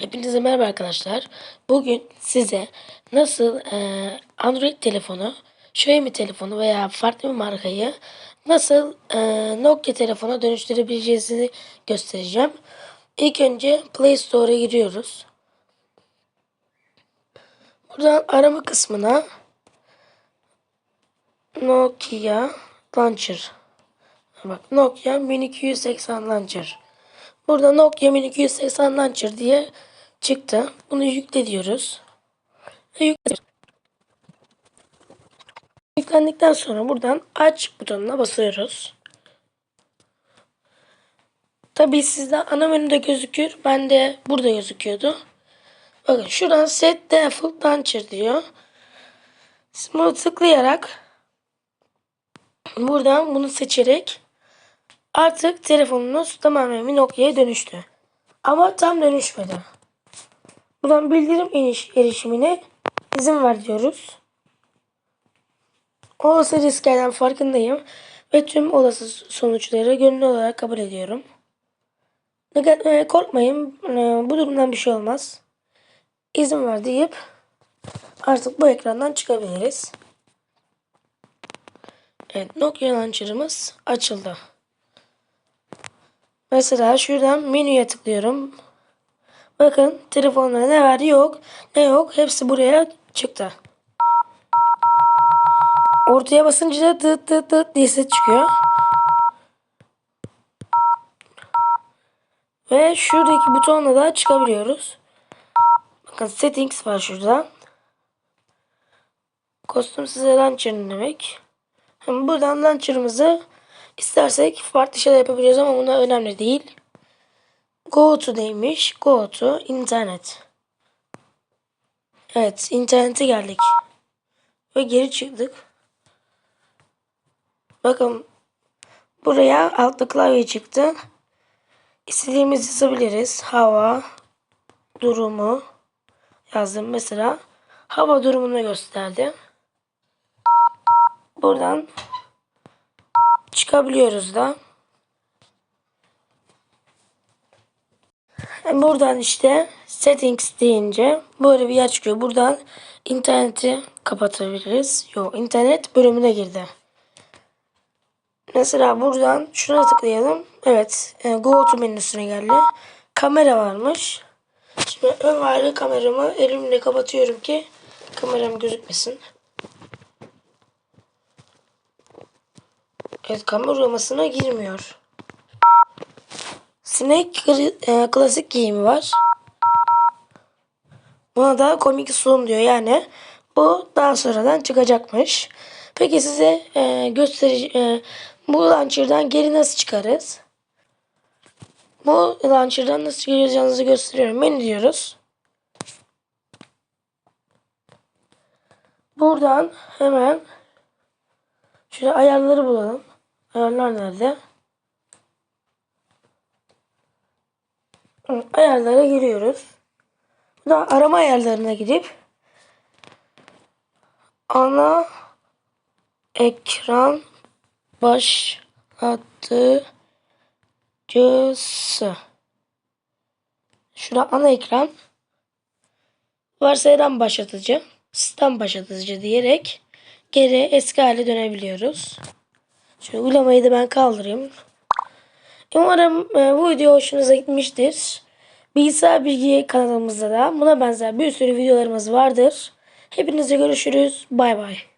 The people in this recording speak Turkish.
Hepinize merhaba arkadaşlar. Bugün size nasıl e, Android telefonu, Xiaomi telefonu veya farklı bir markayı nasıl e, Nokia telefona dönüştürebileceğinizi göstereceğim. İlk önce Play Store'a giriyoruz. Buradan arama kısmına Nokia Launcher. Bak Nokia 1280 Launcher. Burada Nokia 1280 Launcher diye çıktı. Bunu yükle diyoruz. Ve yükle. Yüklendikten sonra buradan aç butonuna basıyoruz. Tabii sizde ana menüde gözükür. Bende burada gözüküyordu. Bakın şuradan set default launcher diyor. Bunu tıklayarak buradan bunu seçerek Artık telefonunuz tamamen Nokia'ya dönüştü. Ama tam dönüşmedi. Buradan bildirim erişimine izin ver diyoruz. Olası risklerden farkındayım ve tüm olası sonuçları gönüllü olarak kabul ediyorum. E, korkmayın e, bu durumdan bir şey olmaz. İzin ver deyip artık bu ekrandan çıkabiliriz. Evet Nokia Launcher'ımız açıldı. Mesela şuradan menüye tıklıyorum. Bakın telefonda ne var yok ne yok hepsi buraya çıktı. Ortaya basınca da tıt tıt tıt diye ses çıkıyor. Ve şuradaki butonla da çıkabiliyoruz. Bakın settings var şurada. Kostüm size launcher demek. Buradan launcher'ımızı İstersek farklı şeyler yapabiliriz ama bunlar önemli değil. Go to neymiş? Go to internet. Evet internete geldik. Ve geri çıktık. Bakın buraya altta klavye çıktı. İstediğimizi yazabiliriz. Hava durumu yazdım mesela. Hava durumunu gösterdi. Buradan çıkabiliyoruz da. Buradan işte settings deyince böyle bir yer çıkıyor. Buradan interneti kapatabiliriz. Yok internet bölümüne girdi. Mesela buradan şuna tıklayalım. Evet e, go to menüsüne geldi. Kamera varmış. Şimdi ön varlı kameramı elimle kapatıyorum ki kameram gözükmesin. Evet kamera uygulamasına girmiyor. Snake e, klasik giyimi var. Buna da komik sun diyor yani. Bu daha sonradan çıkacakmış. Peki size e, gösterici e, bu launcher'dan geri nasıl çıkarız? Bu launcher'dan nasıl çıkaracağınızı gösteriyorum. Menü diyoruz. Buradan hemen şöyle ayarları bulalım. Ayarlar nerede? Ayarlara giriyoruz. Bu da arama ayarlarına girip ana ekran başlatıcısı. Şurada ana ekran varsayılan başlatıcı, sistem başlatıcı diyerek geri eski hale dönebiliyoruz. Şöyle uygulamayı da ben kaldırayım. Umarım e, bu video hoşunuza gitmiştir. Bilgisayar Bilgi kanalımızda da buna benzer bir sürü videolarımız vardır. Hepinize görüşürüz. Bay bay.